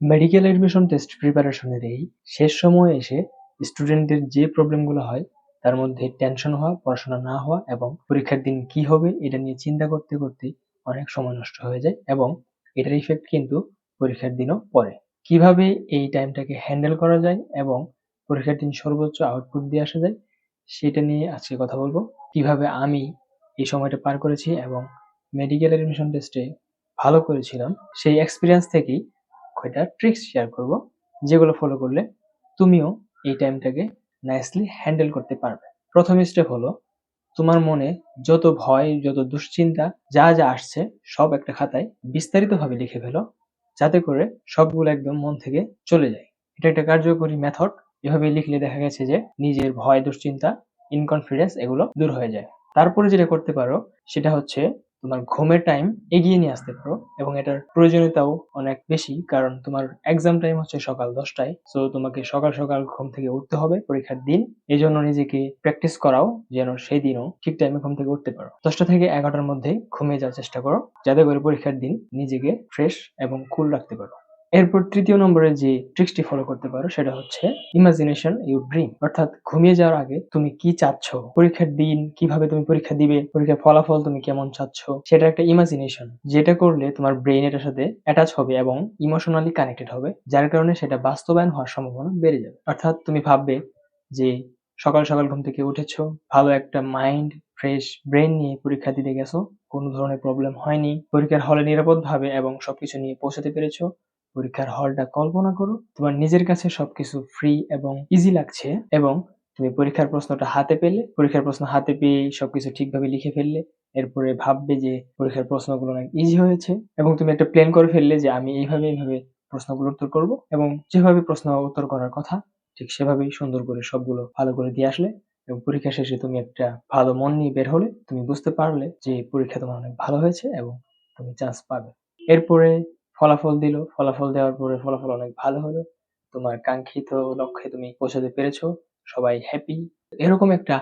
Medical admission test প্রিপারেশনের এই শেষ সময়ে এসে স্টুডেন্টদের যে প্রবলেমগুলো হয়, তার মধ্যে টেনশন হওয়া, পড়াশোনা না হওয়া এবং পরীক্ষার দিন কি হবে এটা নিয়ে চিন্তা করতে করতে অনেক সময় নষ্ট হয়ে যায় এবং এটার ইফেক্ট কিন্তু পরীক্ষার দিনও পড়ে। কীভাবে এই টাইমটাকে হ্যান্ডেল করা যায় এবং পরীক্ষার দিন সর্বোচ্চ আউটপুট দিয়ে আসা যায়, সেটা নিয়ে আজকে কথা বলব। কীভাবে আমি এই সময়টা পার করেছি এবং মেডিকেল অ্যাডমিশন টেস্টে ভালো করেছিলাম, সেই এক্সপিরিয়েন্স থেকেই কয়টা ট্রিক্স শেয়ার করব, যেগুলো ফলো করলে তুমিও এই টাইমটাকে নাইসলি হ্যান্ডেল করতে পারবে। প্রথম স্টেপ হলো, তোমার মনে যত ভয়, যত দুশ্চিন্তা, যা যা আসছে, সব একটা খাতায় বিস্তারিতভাবে লিখে ফেলো, যাতে করে সবগুলো একদম মন থেকে চলে যায়। এটা একটা কার্যকরী মেথড এভাবে লিখলে দেখা গেছে যে নিজের ভয়, দুশ্চিন্তা ইনকনফিডেন্স এগুলো দূর হয়ে যায়। তারপরে যেটা করতে পারো, সেটা হচ্ছে তোমার ঘুমের টাইম এগিয়ে নিয়ে আসতে পারো এবং এটার প্রয়োজনীয়তাও অনেক বেশি, কারণ তোমার এক্সাম টাইম হচ্ছে সকাল দশটায় সো তোমাকে সকাল সকাল ঘুম থেকে উঠতে হবে পরীক্ষার দিন। এই জন্য নিজেকে প্র্যাকটিস করাও যেন সেই দিনও ঠিক টাইমে ঘুম থেকে উঠতে পারো। দশটা থেকে এগারোটার মধ্যে ঘুমিয়ে যাওয়ার চেষ্টা করো, যাতে করে পরীক্ষার দিন নিজেকে ফ্রেশ এবং কুল রাখতে পারো। এরপর তৃতীয় নম্বরে যে ট্রিক্সটি ফলো করতে পারো, সেটা হচ্ছে ইমাজিনেশন ইউ ড্রিম অর্থাৎ ঘুমিয়ে যাওয়ার আগে তুমি কি চাচ্ছ? পরীক্ষার দিন, কীভাবে তুমি পরীক্ষা দিবে? পরীক্ষার ফলাফল তুমি কেমন চাচ্ছ? সেটা একটা ইমাজিনেশন যেটা করলে তোমার ব্রেন এটার সাথে অ্যাটাচ হবে এবং ইমোশনালি কানেক্টেড হবে, যার কারণে সেটা বাস্তবায়ন হওয়ার সম্ভাবনা বেড়ে যাবে। অর্থাৎ তুমি ভাববে যে সকাল সকাল ঘুম থেকে উঠেছো, ভালো একটা মাইন্ড ফ্রেশ ব্রেন নিয়ে পরীক্ষা দিতে গেছো, কোনো ধরনের প্রবলেম হয়নি, পরীক্ষার হলে নিরাপদভাবে এবং সবকিছু নিয়ে পৌঁছাতে পেরেছ পরীক্ষার হলটা কল্পনা করো, তোমার নিজের কাছে সবকিছু ফ্রি এবং ইজি লাগছে এবং তুমি পরীক্ষার প্রশ্নটা হাতে পেলে, পরীক্ষার প্রশ্ন হাতে পেয়ে সবকিছু ঠিকভাবে লিখে ফেললে, এরপরে ভাববে যে পরীক্ষার প্রশ্নগুলো অনেক ইজি হয়েছে এবং তুমি একটা প্ল্যান করে ফেললে যে আমি এইভাবে এইভাবে প্রশ্নগুলো উত্তর করব এবং যেভাবে প্রশ্ন উত্তর করার কথা, ঠিক সেভাবেই সুন্দর করে সবগুলো ভালো করে দিয়ে আসলে এবং পরীক্ষা শেষে তুমি একটা ভালো মন নিয়ে বের হলে তুমি বুঝতে পারলে যে পরীক্ষা তোমার অনেক ভালো হয়েছে এবং তুমি চান্স পাবে। এরপরে ফলাফল দিল। ফলাফল দেওয়ার পরে ফলাফল অনেক ভালো হলো। তোমার কাঙ্ক্ষিত লক্ষ্যে তুমি পৌঁছাতে পেরেছ। সবাই হ্যাপি এরকম একটা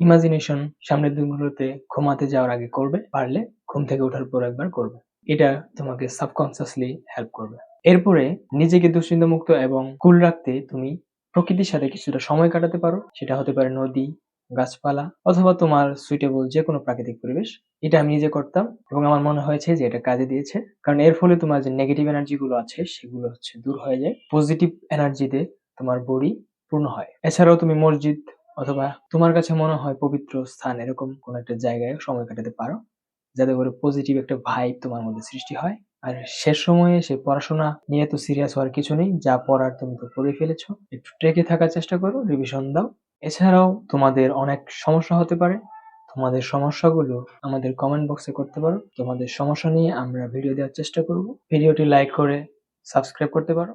ইমাজিনেশন সামনের দিনগুলোতে ঘুমাতে যাওয়ার আগে করবে। পারলে ঘুম থেকে ওঠার পর একবার করবে। এটা তোমাকে সাবকনসিয়াসলি হেল্প করবে। এরপরে নিজেকে দুশ্চিন্তা মুক্ত এবং কুল রাখতে তুমি প্রকৃতির সাথে কিছুটা সময় কাটাতে পারো। সেটা হতে পারে নদী গাছপালা অথবা তোমার সুইটেবল যে কোনো প্রাকৃতিক পরিবেশ, এটা আমি নিজে করতাম এবং আমার মনে হয়েছে যে এটা কাজে দিয়েছে। কারণ এর ফলে তোমার যে নেগেটিভ এনার্জি গুলো আছে, সেগুলো হচ্ছে দূর হয়ে যায়। পজিটিভ এনার্জিতে তোমার বডি পূর্ণ হয়। এছাড়াও তুমি মসজিদ অথবা তোমার কাছে মনে হয় পবিত্র স্থান এরকম কোনো একটা জায়গায় সময় কাটাতে পারো, যাতে করে পজিটিভ একটা ভাইব তোমার মধ্যে সৃষ্টি হয়। আর শেষ সময়ে সে পড়াশোনা নিয়ে তো সিরিয়াস হওয়ার কিছু নেই, যা পড়ার তুমি তো পড়ে ফেলেছো। একটু ট্রেকে থাকার চেষ্টা করো রিভিশন দাও। এছাড়াও তোমাদের অনেক সমস্যা হতে পারে। তোমাদের সমস্যাগুলো আমাদের কমেন্ট বক্সে করতে পারো। তোমাদের সমস্যা নিয়ে আমরা ভিডিও দেওয়ার চেষ্টা করব। ভিডিওটি লাইক করে সাবস্ক্রাইব করতে পারো।